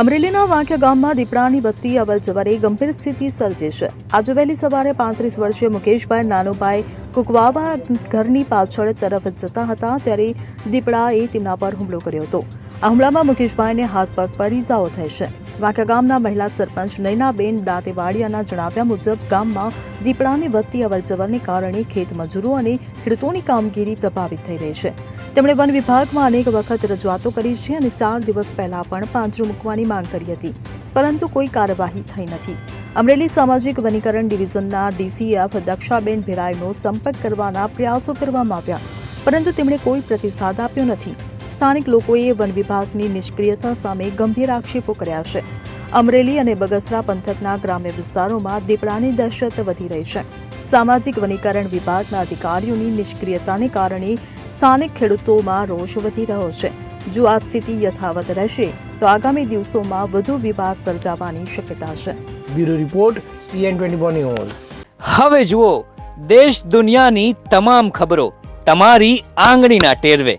અમરેલીના વાંખ્યા ગામમાં દીપડાની બત્તી અવર જવરે ગંભીર સ્થિતિ સર્જે છે. આજે વહેલી સવારે પાંત્રીસ વર્ષીય મુકેશભાઈ, નાનુભાઈ કુકવાબા ઘરની પાછળ તરફ જતા હતા ત્યારે દીપડાએ તેમના પર હુમલો કર્યો હતો. આ હુમલામાં મુકેશભાઈને હાથ પગ પર ઇજાઓ થઈ છે. વાંકિયા ગામના મહિલા સરપંચ નૈનાબેન દાંતેવાડિયાના જણાવ્યા મુજબ ગામમાં દીપડાની વધતી અવરજવરને કારણે ખેત મજૂરો અને ખેડૂતોની કામગીરી પ્રભાવિત થઈ રહી છે. તેમણે વન વિભાગમાં અનેક વખત રજૂઆતો કરી છે અને ચાર દિવસ પહેલા પણ પાંજરું મૂકવાની માંગ કરી હતી, પરંતુ કોઈ કાર્યવાહી થઈ નથી. અમરેલી સામાજિક વનીકરણ ડિવિઝનના ડીસીએફ દક્ષાબેન ભેરાઈનો સંપર્ક કરવાના પ્રયાસો કરવામાં આવ્યા, પરંતુ તેમણે કોઈ પ્રતિસાદ આપ્યો નથી. સ્થાનિક લોકોએ વન વિભાગની નિષ્ક્રિયતા સામે ગંભીર આક્ષેપો કર્યા છે. અમરેલી અને બગસરા પંથકના ગ્રામ્ય વિસ્તારોમાં દીપડાની દહેશત વધી રહી છે. સામાજિક વનીકરણ વિભાગના અધિકારીઓની નિષ્ક્રિયતાને કારણે સ્થાનિક ખેડૂતોમાં રોષ વધી રહ્યો છે. જો આ સ્થિતિ યથાવત રહેશે તો આગામી દિવસોમાં વધુ વિવાદ સર્જાવાની શક્યતા છે. બ્યુરો રિપોર્ટ સીએન ટ્વેન્ટી હવે જુઓ દેશ દુનિયાની તમામ ખબરો તમારી આંગળીના ટેરવે.